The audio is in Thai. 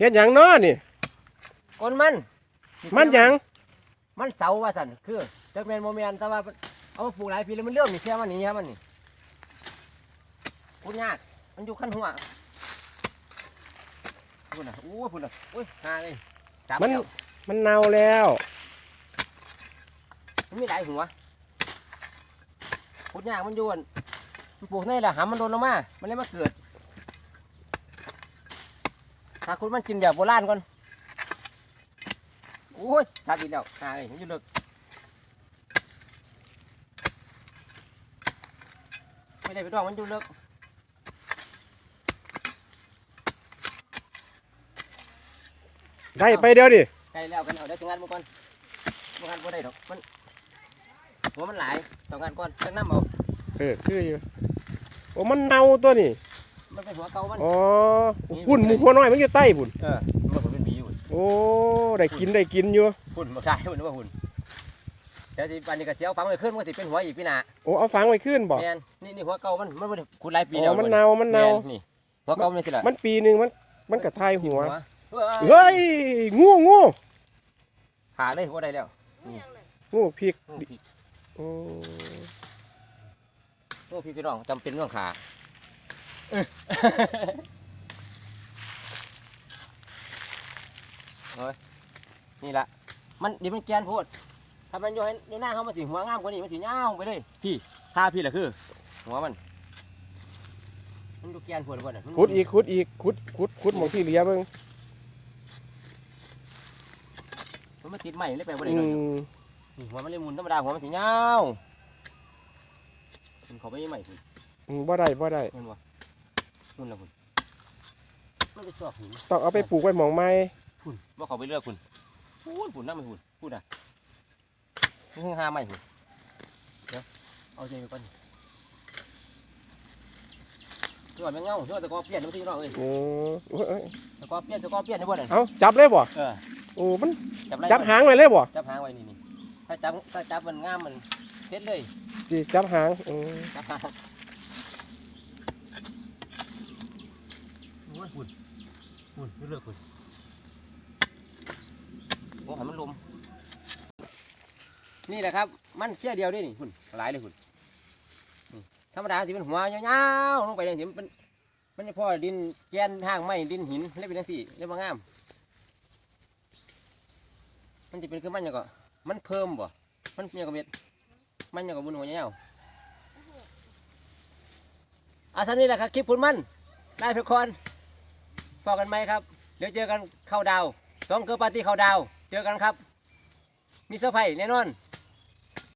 เฮ็ดหยังเนาะนี่ก้นมันมันหยังมันเสาว่าสันคือจักแมนโมเมนแต่ว่าเอามาปลูกหลายปีแล้วมันเลื่อมนี่เสียมันนี่ครับมันนี่พูดยากมันอยู่ขั้นหัวพูดนะอู้พูดนะอุ้ยหาเลยสามมันแก้วมันเน่าแล้ว มันมีหลายหัวพูดยากมันอยวนมันปลูกในแหละหามันโดนลงมามันเลยมาเกิด ถ้าคุณมันกินแบบโบราณก่อนโอ้ยชาบินแล้วหาเลยมันอยู่เลิกไม่ได้ไปดองมันอยู่เลิกได้ไปเดี๋ยวดิไกลแล้วกันเอาได้ถึงงานมาก่อนมางานบ่ได้ดอกมันหัวมันหลายต้องงานก่อนจังน้ำเอาเออคืออยู่โอ้มันเน่าตัวนี่ มันเป็นหัวเก่ามัน อ๋อพุ่นหมูหัวน้อยมันอยู่ใต้พุ่นเออมันก็เป็นบีอยู่โอ้ได้กินได้กินอยู่หุ่นมาใช่หุ่นว่าหุ่นเดี๋ยวที่ปันนี้ก็เจียวฟังเลยขึ้นมันก็สิเป็นหัวอีกพี่นาโอ้เอาฝังไว้ขึ้นบ่แมนนี่นี่หัวเก่ามันมันบ่ได้ขุดหลายปีอ๋แล้วอมันเน่ามันเน่าแนี่หัวเก่ามันสิล่ะมันปีหนึงมันมันกระทายหัวเฮ้ยเฮ้ยงูงูหาเลยหัวได้แล้วงูพริกโอ้พี่โอ้โอ้พี่พี่น้องจำเป็นต้องขา เฮ้ยนี่ละมันเดี๋ยวมันแกนโพดถ้ามันอยู่ให้อยู่หน้าเขามันสิหัวงามกว่านี้มันสิยาวไปเลยพี่ท่าพี่ล่ะคือ หัวมัน มันดูแกนโพดบ่น่ะมันขุดอีกขุดอีกขุดขุดขุดหมองที่เหลียเบิ่งมันไม่ติดใหม่เลยไปบ่อืได้เลยมนี่หัวมันเลยหมุนธรรมดาหัวมันสิยาวมันเขาไม่ใหม่คุณอืมบ่ได้บ่ได้เห็นบ่ นู่นละคุณมันไปสอบหินต้องเอาไปปลูกไว้หมองไม้คุณว่าเขาไปเลือกคุณพูดคุณนั่นมันคุณพูดอะนี่ห้าใหม่คุณเดี๋ยวเอาใจไปก่อนส่วนแมงเงาส่วนตะกอเปลี่ยนมาที่น้องเอ้ยโอ้โอ้ยตะกอเปลี่ยนตะกอเปลี่ยนได้บ่เนี่ยเอาจับเลยบ่เออโอ้มันจับไรจับหางไว้เลยบ่จับหางไว้นี่นี่ถ้าจับถ้าจับมันงามมันเสร็จเลยสิจับหางอืมจับหางโอ้ยคุณ คุณเลือกคุณโอ้ให้มันลม นี่แหละครับ มันเชี่ยเดียวด้วยนี่คุณหลายเลยคุณธรรมดาสิเป็นหัวยาวๆลงไปเลยสิมันเป็นมันจะพอดินแกนทางไม้ดินหินเรียกเป็นจังสี่เรียกว่างาม มันจะเป็นคือมันยังก็มันเพิ่มบ่ มันยังก็เม็ด มันยังก็บุญหัวยาวอาสันนี่แหละครับคลิปคุณมันได้ทุกคน อกันไหมครับเดี๋ยวเจอกันเข้าดาวสองเกอร์ปาร์ตี้เข้าดาว เจอกันครับ มีเซอร์ไพรส์แน่นอน